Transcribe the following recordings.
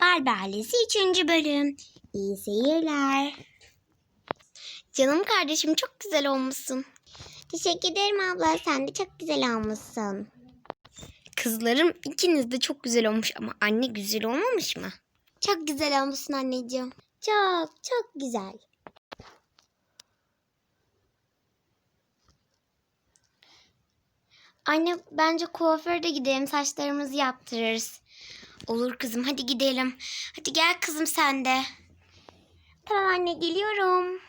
Barbie ailesi 3. bölüm. İyi seyirler. Canım kardeşim çok güzel olmuşsun. Teşekkür ederim abla. Sen de çok güzel olmuşsun. Kızlarım ikiniz de çok güzel olmuş ama anne güzel olmamış mı? Çok güzel olmuşsun anneciğim. Çok çok güzel. Anne bence kuaföre gidelim saçlarımızı yaptırırız. Olur kızım hadi gidelim. Hadi gel kızım sen de. Tamam anne geliyorum.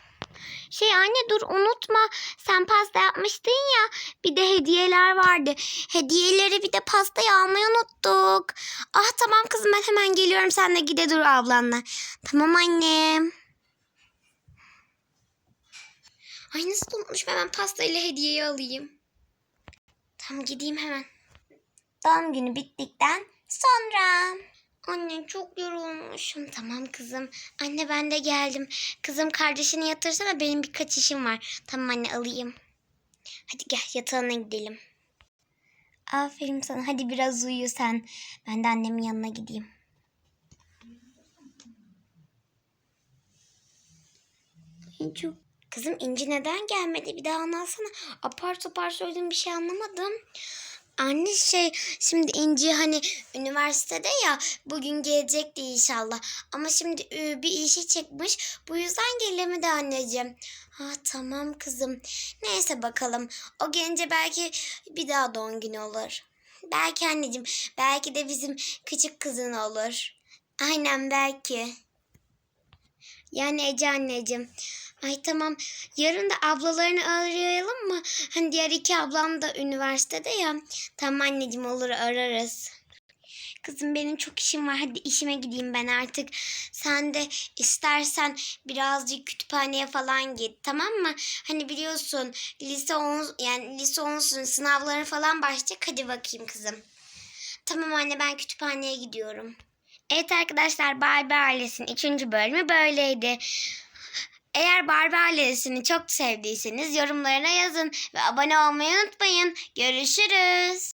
Şey anne dur unutma sen pasta yapmıştın ya bir de hediyeler vardı. Hediyeleri bir de pastayı almayı unuttuk. Ah tamam kızım ben hemen geliyorum sen de gide dur ablanla. Tamam annem. Ay nasıl unutmuşum hemen pastayla hediyeyi alayım. Tamam gideyim hemen. Doğum günü bittikten sonra. Anne çok yorulmuşum. Tamam kızım. Anne ben de geldim. Kızım kardeşini yatırsana benim birkaç işim var. Tamam anne alayım. Hadi gel yatağına gidelim. Aferin sana. Hadi biraz uyu sen. Ben de annemin yanına gideyim. Çok... Kızım İnci neden gelmedi? Bir daha anlatsana. Apar topar söyledim bir şey anlamadım. Anne şey şimdi İnci hani üniversitede ya bugün gelecekti inşallah. Ama şimdi e, bir işi çıkmış. Bu yüzden gelemedi anneciğim. Ha tamam kızım. Neyse bakalım. O gelince belki bir daha doğum günü olur. Belki anneciğim. Belki de bizim küçük kızın olur. Aynen belki. Yani Ece anneciğim. Ay tamam. Yarın da ablalarını arayalım mı? Hani diğer iki ablam da üniversitede ya. Tamam anneciğim olur ararız. Kızım benim çok işim var. Hadi işime gideyim ben artık. Sen de istersen birazcık kütüphaneye falan git. Tamam mı? Hani biliyorsun lise 10 yani lise 10'sun sınavları falan başlayacak. Hadi bakayım kızım. Tamam anne ben kütüphaneye gidiyorum. Evet arkadaşlar Barbie ailesinin 3. bölümü böyleydi. Eğer Barbie ailesini çok sevdiyseniz yorumlarına yazın ve abone olmayı unutmayın. Görüşürüz.